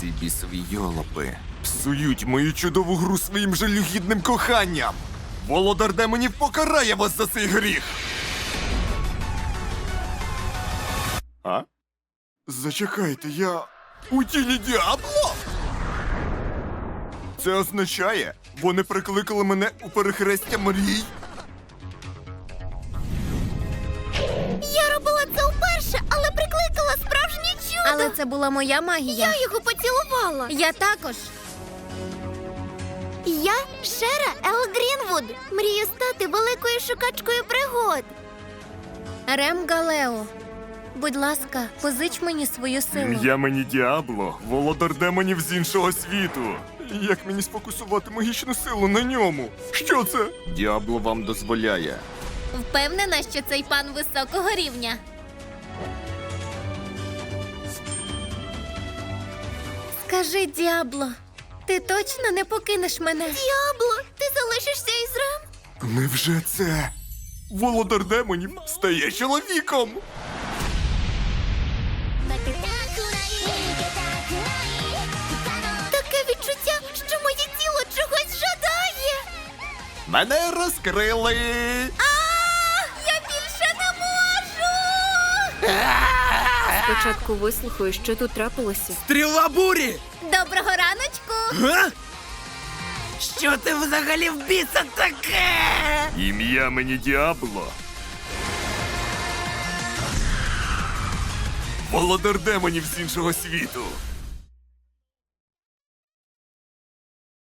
Ці бісові йолопи псують мою чудову гру своїм жалюгідним коханням. Володар демонів покарає вас за цей гріх. А? Зачекайте, я у тілі діабло? Це означає, вони прикликали мене у перехрестя мрій? Я робила це це була моя магія. я його поцілувала. Я також. Я Шера Ел Грінвуд. Мрію стати великою шукачкою пригод. Рем Галео. Будь ласка, позич мені свою силу. Ім'я мені Діабло, володар демонів з іншого світу. Як мені сфокусувати магічну силу на ньому? Що це? Діабло вам дозволяє. Впевнена, що цей пан високого рівня. Скажи, Діабло, ти точно не покинеш мене? Діабло, ти залишишся із Рем? Невже це? Володар демонів стає чоловіком. Таке відчуття, що моє тіло чогось жадає. Мене розкрили. Спочатку вислухаю, що тут трапилося. Стріла бурі! Доброго раночку! Га? Що ти взагалі в біса таке? Ім'я мені Діабло. Володар демонів з іншого світу.